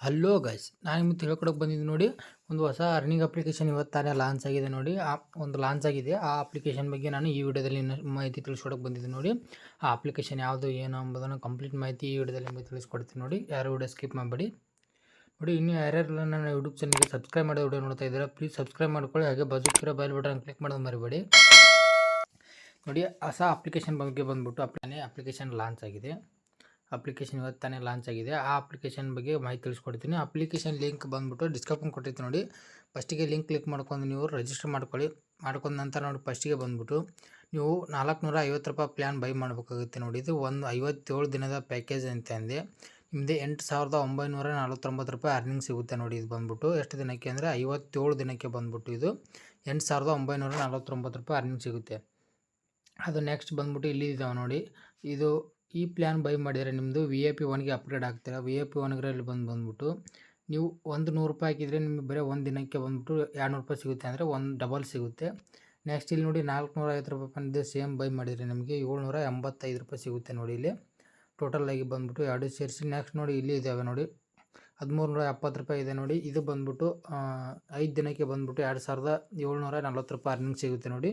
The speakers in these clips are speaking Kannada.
ಹಲೋ ಗೈಸ್ ನಾನು ನಿಮ್ಗೆ ತಿಳ್ಕೊಡೋಕೆ ಬಂದಿದ್ದು ನೋಡಿ, ಒಂದು ಹೊಸ ಅರ್ನಿಂಗ್ ಅಪ್ಲಿಕೇಶನ್ ಇವತ್ತು ತಾನೇ ಲಾಂಚ್ ಆಗಿದೆ ನೋಡಿ. ಆ, ಒಂದು ಲಾಂಚ್ ಆಗಿದೆ. ಆ ಅಪ್ಲಿಕೇಶನ್ ಬಗ್ಗೆ ನಾನು ಈ ವಿಡಿಯೋದಲ್ಲಿ ಮಾಹಿತಿ ತಿಳಿಸ್ಕೊಡಕ್ಕೆ ಬಂದಿದ್ದು ನೋಡಿ. ಆ ಅಪ್ಲಿಕೇಶನ್ ಯಾವುದು, ಏನು ಎಂಬುದನ್ನು ಕಂಪ್ಲೀಟ್ ಮಾಹಿತಿ ಈ ವಿಡಿಯೋದಲ್ಲಿ ನಿಮಗೆ ತಿಳಿಸ್ಕೊಡ್ತೀನಿ ನೋಡಿ. ಯಾರು ವಿಡಿಯೋ ಸ್ಕಿಪ್ ಮಾಡಬೇಡಿ. ನೋಡಿ, ಇನ್ನೂ ಯಾರ್ಯಾರೆಲ್ಲ ನನ್ನ ಯೂಟ್ಯೂಬ್ ಚಾನಲ್ಗೆ ಸಬ್ಸ್ಕ್ರೈಬ್ ಮಾಡೋ ವಿಡಿಯೋ ನೋಡ್ತಾ ಇದ್ದೀರಾ ಪ್ಲೀಸ್ ಸಬ್ಸ್ಕ್ರೈಬ್ ಮಾಡ್ಕೊಳ್ಳಿ. ಹಾಗೆ ಬಜುಕಿರೋ ಬೈಲ್ ಬಟನ್ ಕ್ಲಿಕ್ ಮಾಡೋದು ಮರಿಬೇಡಿ. ನೋಡಿ, ಹೊಸ ಅಪ್ಲಿಕೇಶನ್ ಬಗ್ಗೆ ಬಂದುಬಿಟ್ಟು ಅಪ್ಲಾನೇ ಅಪ್ಲಿಕೇಶನ್ ಲಾಂಚ್ ಆಗಿದೆ. ಅಪ್ಲಿಕೇಶನ್ ಇವತ್ತು ತಾನೇ ಲಾಂಚ್ ಆಗಿದೆ. ಆ ಅಪ್ಲಿಕೇಶನ್ ಬಗ್ಗೆ ಮಾಹಿತಿ ತಿಳಿಸ್ಕೊಡ್ತೀನಿ. ಅಪ್ಲಿಕೇಶನ್ ಲಿಂಕ್ ಬಂದುಬಿಟ್ಟು ಡಿಸ್ಕ್ರಿಪ್ಷನ್ ಕೊಟ್ಟಿರ್ತೀನಿ ನೋಡಿ. ಫಸ್ಟಿಗೆ ಲಿಂಕ್ ಕ್ಲಿಕ್ ಮಾಡ್ಕೊಂಡು ನೀವು ರಿಜಿಸ್ಟರ್ ಮಾಡ್ಕೊಳ್ಳಿ. ಮಾಡ್ಕೊಂಡ ನಂತರ ನೋಡಿ ಫಸ್ಟಿಗೆ ಬಂದುಬಿಟ್ಟು ನೀವು ನಾಲ್ಕುನೂರ ಐವತ್ತು ರೂಪಾಯಿ ಪ್ಲ್ಯಾನ್ ಬೈ ಮಾಡಬೇಕಾಗುತ್ತೆ ನೋಡಿ. ಇದು ಒಂದು ಐವತ್ತೇಳು ದಿನದ ಪ್ಯಾಕೇಜ್ ಅಂತ ಅಂದೆ. ನಿಮ್ಮದು ಎಂಟು ಸಾವಿರದ ಒಂಬೈನೂರ ನಲ್ವತ್ತೊಂಬತ್ತು ರೂಪಾಯಿ ಅರ್ನಿಂಗ್ ಸಿಗುತ್ತೆ ನೋಡಿ ಇದು ಬಂದ್ಬಿಟ್ಟು. ಎಷ್ಟು ದಿನಕ್ಕೆ ಅಂದರೆ ಐವತ್ತೇಳು ದಿನಕ್ಕೆ ಬಂದ್ಬಿಟ್ಟು ಇದು ಎಂಟು ಸಾವಿರದ ಒಂಬೈನೂರ ನಲ್ವತ್ತೊಂಬತ್ತು ರೂಪಾಯಿ ಅರ್ನಿಂಗ್ ಸಿಗುತ್ತೆ. ಅದು ನೆಕ್ಸ್ಟ್ ಬಂದ್ಬಿಟ್ಟು ಇಲ್ಲಿ ಇದಾವೆ ನೋಡಿ. ಇದು ಈ ಪ್ಲ್ಯಾನ್ ಬೈ ಮಾಡಿದರೆ ನಿಮ್ಮದು ವಿ ಎ ಪಿ ಒನ್ಗೆ ಅಪ್ಗ್ರೇಡ್ ಆಗ್ತೀರಾ? ವಿ ಎ ಪಿ ಒನ್ಗ್ರಲ್ಲಿ ಬಂದು ಬಂದುಬಿಟ್ಟು ನೀವು ಒಂದು ನೂರು ರೂಪಾಯಿ ಹಾಕಿದರೆ ನಿಮಗೆ ಬರೀ ಒಂದು ದಿನಕ್ಕೆ ಬಂದುಬಿಟ್ಟು ಎರಡು ನೂರು ರೂಪಾಯಿ ಸಿಗುತ್ತೆ ಅಂದರೆ ಒಂದು ಡಬಲ್ ಸಿಗುತ್ತೆ. ನೆಕ್ಸ್ಟ್ ಇಲ್ಲಿ ನೋಡಿ ನಾಲ್ಕುನೂರ ಐವತ್ತು ರೂಪಾಯಿ ಬಂದಿದೆ ಸೇಮ್ ಬೈ ಮಾಡಿದರೆ ನಿಮಗೆ ಏಳ್ನೂರ ಎಂಬತ್ತೈದು ರೂಪಾಯಿ ಸಿಗುತ್ತೆ ನೋಡಿ ಇಲ್ಲಿ. ಟೋಟಲಾಗಿ ಬಂದುಬಿಟ್ಟು ಎರಡು ಸೇರಿಸಿ ನೆಕ್ಸ್ಟ್ ನೋಡಿ ಇಲ್ಲಿ ಇದ್ದಾವೆ ನೋಡಿ. ಹದಿಮೂರು ನೂರ ಎಪ್ಪತ್ತು ರೂಪಾಯಿ ಇದೆ ನೋಡಿ. ಇದು ಬಂದುಬಿಟ್ಟು ಐದು ದಿನಕ್ಕೆ ಬಂದುಬಿಟ್ಟು ಎರಡು ಸಾವಿರದ ಏಳ್ನೂರ ನಲ್ವತ್ತು ರೂಪಾಯಿ ಅರ್ನಿಂಗ್ ಸಿಗುತ್ತೆ ನೋಡಿ.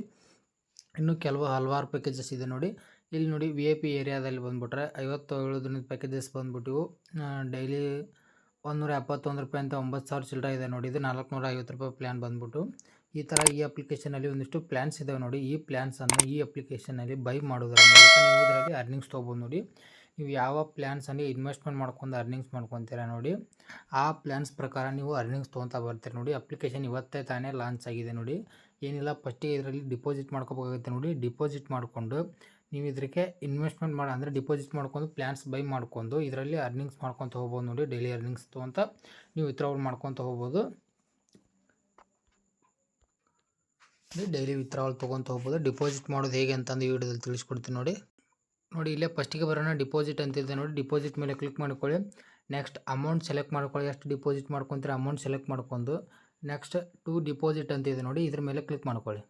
ಇನ್ನು ಕೆಲವು ಹಲವಾರು ಪ್ಯಾಕೇಜಸ್ ಇದೆ ನೋಡಿ. ಇಲ್ಲಿ ನೋಡಿ ವಿ ಐ ಪಿ ಏರಿಯಾದಲ್ಲಿ ಬಂದುಬಿಟ್ರೆ ಐವತ್ತೇಳು ದಿನದ ಪ್ಯಾಕೇಜಸ್ ಬಂದುಬಿಟ್ಟು ಡೈಲಿ ಒಂದೂರ ಎಪ್ಪತ್ತೊಂದು ರೂಪಾಯಿ ಅಂತ ಒಂಬತ್ತು ಸಾವಿರ ಚಿಲ್ಲರೆ ಇದೆ ನೋಡಿ, ಇದು ನಾಲ್ಕುನೂರ ಐವತ್ತು ರೂಪಾಯಿ ಪ್ಲ್ಯಾನ್ ಬಂದ್ಬಿಟ್ಟು. ಈ ಥರ ಈ ಅಪ್ಲಿಕೇಶನಲ್ಲಿ ಒಂದಿಷ್ಟು ಪ್ಲ್ಯಾನ್ಸ್ ಇದಾವೆ ನೋಡಿ, ಈ ಪ್ಲ್ಯಾನ್ಸನ್ನು ಈ ಅಪ್ಲಿಕೇಶನಲ್ಲಿ ಬೈ ಮಾಡೋದ್ರ ಮೂಲಕ ನೀವು ಇದರಲ್ಲಿ ಅರ್ನಿಂಗ್ಸ್ ತೊಗೋಬೋದು ನೋಡಿ. ನೀವು ಯಾವ ಪ್ಲ್ಯಾನ್ಸಲ್ಲಿ ಇನ್ವೆಸ್ಟ್ಮೆಂಟ್ ಮಾಡ್ಕೊಂಡು ಅರ್ನಿಂಗ್ಸ್ ಮಾಡ್ಕೊತೀರ ನೋಡಿ, ಆ ಪ್ಲ್ಯಾನ್ಸ್ ಪ್ರಕಾರ ನೀವು ಅರ್ನಿಂಗ್ಸ್ ತೊಗೊತಾ ಬರ್ತೀರ ನೋಡಿ. ಅಪ್ಲಿಕೇಶನ್ ಇವತ್ತೇ ತಾನೇ ಲಾಂಚ್ ಆಗಿದೆ ನೋಡಿ. ಏನಿಲ್ಲ ಫಸ್ಟಿಗೆ ಇದರಲ್ಲಿ ಡಿಪಾಸಿಟ್ ಮಾಡ್ಕೋಬೇಕಾಗುತ್ತೆ ನೋಡಿ. ಡಿಪಾಸಿಟ್ ಮಾಡಿಕೊಂಡು ನೀವು ಇದಕ್ಕೆ ಇನ್ವೆಸ್ಟ್ಮೆಂಟ್ ಮಾಡಿ, ಅಂದರೆ ಡಿಪಾಸಿಟ್ ಮಾಡ್ಕೊಂಡು ಪ್ಲ್ಯಾನ್ಸ್ ಬೈ ಮಾಡ್ಕೊಂಡು ಇದರಲ್ಲಿ ಅರ್ನಿಂಗ್ಸ್ ಮಾಡ್ಕೊತ ಹೋಗ್ಬೋದು ನೋಡಿ. ಡೈಲಿ ಅರ್ನಿಂಗ್ಸ್ ಅಂತ ನೀವು ವಿತ್ಡ್ರಾವಲ್ ಮಾಡ್ಕೊತ ಹೋಗ್ಬೋದು. ಡೈಲಿ ವಿತ್ಡ್ರಾವಲ್ ತೊಗೊತ ಹೋಗ್ಬೋದು. ಡಿಪಾಸಿಟ್ ಮಾಡೋದು ಹೇಗೆ ಅಂತಂದು ಈ ವಿಡಿಯೋದಲ್ಲಿ ತಿಳಿಸ್ಕೊಡ್ತೀನಿ ನೋಡಿ. ನೋಡಿ, ಇಲ್ಲೇ ಫಸ್ಟಿಗೆ ಬರೋಣ ಡಿಪಾಸಿಟ್ ಅಂತಿದೆ ನೋಡಿ ಡಿಪಾಸಿಟ್ ಮೇಲೆ ಕ್ಲಿಕ್ ಮಾಡ್ಕೊಳ್ಳಿ. ನೆಕ್ಸ್ಟ್ ಅಮೌಂಟ್ ಸೆಲೆಕ್ಟ್ ಮಾಡ್ಕೊಳ್ಳಿ, ಎಷ್ಟು ಡಿಪಾಸಿಟ್ ಮಾಡ್ಕೊತೀರ ಅಮೌಂಟ್ ಸೆಲೆಕ್ಟ್ ಮಾಡ್ಕೊಂಡು. ನೆಕ್ಸ್ಟ್ ಟು ಡಿಪಾಸಿಟ್ ಅಂತಿದೆ ನೋಡಿ, ಇದ್ರ ಮೇಲೆ ಕ್ಲಿಕ್ ಮಾಡ್ಕೊಳ್ಳಿ.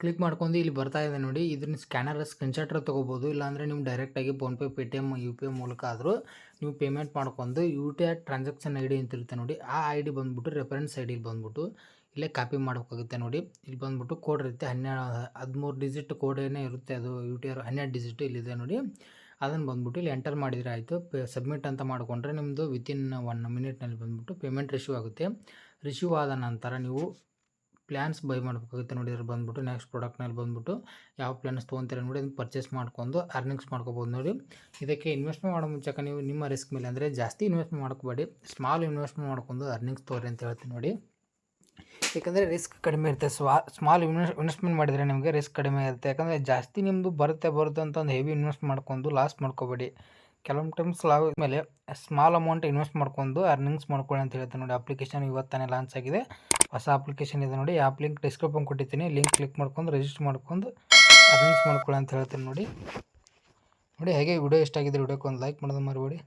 ಕ್ಲಿಕ್ ಮಾಡ್ಕೊಂಡು ಇಲ್ಲಿ ಬರ್ತಾ ಇದೆ ನೋಡಿ. ಇದನ್ನ ಸ್ಕ್ಯಾನರ್ ಸ್ಕ್ರೀನ್ಶಾಟ್ರ ತೊಗೋಬೋದು. ಇಲ್ಲಾಂದರೆ ನೀವು ಡೈರೆಕ್ಟಾಗಿ PhonePe pay M U P I ಮೂಲಕ ಆದರೂ ನೀವು ಪೇಮೆಂಟ್ ಮಾಡ್ಕೊಂಡು U T I transaction I D ಅಂತ ಇರುತ್ತೆ ನೋಡಿ. ಆ ಐ ಡಿ ಬಂದುಬಿಟ್ಟು ರೆಫರೆನ್ಸ್ ಐ ಡಿ ಬಂದುಬಿಟ್ಟು ಇಲ್ಲೇ ಕಾಪಿ ಮಾಡಬೇಕಾಗುತ್ತೆ ನೋಡಿ. ಇಲ್ಲಿ ಬಂದುಬಿಟ್ಟು ಕೋಡ್ ಇರುತ್ತೆ. ಹನ್ನೆರಡು, ಹದಿಮೂರು ಡಿಜಿಟ್ ಕೋಡ್ ಏನೇ ಇರುತ್ತೆ ಅದು ಯು ಟಿ ಆರ್ ಹನ್ನೆರಡು ಡಿಜಿಟ್ ಇಲ್ಲಿದೆ ನೋಡಿ. ಅದನ್ನು ಬಂದುಬಿಟ್ಟು ಇಲ್ಲಿ ಎಂಟರ್ ಮಾಡಿದರೆ ಆಯಿತು. ಸಬ್ಮಿಟ್ ಅಂತ ಮಾಡಿಕೊಂಡ್ರೆ ನಿಮ್ಮದು ವಿತಿನ್ ಒನ್ ಮಿನಿಟ್ನಲ್ಲಿ ಬಂದುಬಿಟ್ಟು ಪೇಮೆಂಟ್ ರಿಸೀವ್ ಆಗುತ್ತೆ. ರಿಸೀವ್ ಆದ ನಂತರ ನೀವು ಪ್ಲ್ಯಾನ್ಸ್ ಬೈ ಮಾಡಬೇಕಾಗುತ್ತೆ ನೋಡಿ ಇದ್ರ ಬಂದುಬಿಟ್ಟು ನೆಕ್ಸ್ಟ್ ಪ್ರಾಡಕ್ಟ್ನಲ್ಲಿ ಬಂದುಬಿಟ್ಟು ಯಾವ ಪ್ಲ್ಯಾನ್ಸ್ ತೊಗೊತೀರ ನೋಡಿ, ಅದನ್ನು ಪರ್ಚೇಸ್ ಮಾಡ್ಕೊಂಡು ಅರ್ನಿಂಗ್ಸ್ ಮಾಡ್ಕೋಬೋದು ನೋಡಿ. ಇದಕ್ಕೆ ಇನ್ವೆಸ್ಟ್ಮೆಂಟ್ ಮಾಡೋ ಮುಂಚೆಕ ನೀವು ನಿಮ್ಮ ರಿಸ್ಕ್ ಮೇಲೆ ಅಂದರೆ ಜಾಸ್ತಿ ಇನ್ವೆಸ್ಟ್ಮೆಂಟ್ ಮಾಡ್ಕೋಬೇಡಿ ಸ್ಮಾಲ್ ಇನ್ವೆಸ್ಟ್ಮೆಂಟ್ ಮಾಡ್ಕೊಂಡು ಅರ್ನಿಂಗ್ಸ್ ತೋರಿ ಅಂತ ಹೇಳ್ತೀನಿ ನೋಡಿ. ಯಾಕಂದರೆ ರಿಸ್ಕ್ ಕಡಿಮೆ ಇರುತ್ತೆ, ಸ್ವಾ ಸ್ಮಾಲ್ ಇನ್ವೆಸ್ಟ್ ಇನ್ವೆಸ್ಟ್ಮೆಂಟ್ ಮಾಡಿದರೆ ನಿಮಗೆ ರಿಸ್ಕ್ ಕಡಿಮೆ ಇರುತ್ತೆ. ಯಾಕಂದರೆ ಜಾಸ್ತಿ ನಿಮ್ಮದು ಬರುತ್ತೆ ಬರುತ್ತೆ ಅಂತ ಒಂದು ಹೆವಿ ಇನ್ವೆಸ್ಟ್ ಮಾಡ್ಕೊಂಡು ಲಾಸ್ ಮಾಡ್ಕೋಬೇಡಿ. ಕೆಲವೊಂದು ಟೈಮ್ಸ್ ಲಾವ್ ಮೇಲೆ ಸ್ಮಾಲ್ ಅಮೌಂಟ್ ಇನ್ವೆಸ್ಟ್ ಮಾಡ್ಕೊಂಡು ಅರ್ನಿಂಗ್ಸ್ ಮಾಡ್ಕೊಳ್ಳಿ ಅಂತ ಹೇಳ್ತಾರೆ ನೋಡಿ. ಅಪ್ಲಿಕೇಶನ್ ಇವತ್ತಾನೆ ಲಾಂಚ್ ಆಗಿದೆ. ಹೊಸ ಅಪ್ಲಿಕೇಶನ್ ಇದೆ ನೋಡಿ. ಆ್ಯಪ್ ಲಿಂಕ್ ಡಿಸ್ಕ್ರಿಪ್ಷನ್ ಕೊಟ್ಟಿದ್ದೀನಿ. ಲಿಂಕ್ ಕ್ಲಿಕ್ ಮಾಡ್ಕೊಂಡು ರಿಜಿಸ್ಟರ್ ಮಾಡ್ಕೊಂಡು ಅರ್ನಿಂಗ್ಸ್ ಮಾಡ್ಕೊಳ್ಳಿ ಅಂತ ಹೇಳ್ತೀನಿ ನೋಡಿ. ನೋಡಿ, ಹಾಗೆ ವಿಡಿಯೋ ಇಷ್ಟ ಆಗಿದ್ದರೆ ವಿಡಿಯೋಕ್ಕೆ ಒಂದು ಲೈಕ್ ಮಾಡೋದು ಮರಿಬೇಡಿ.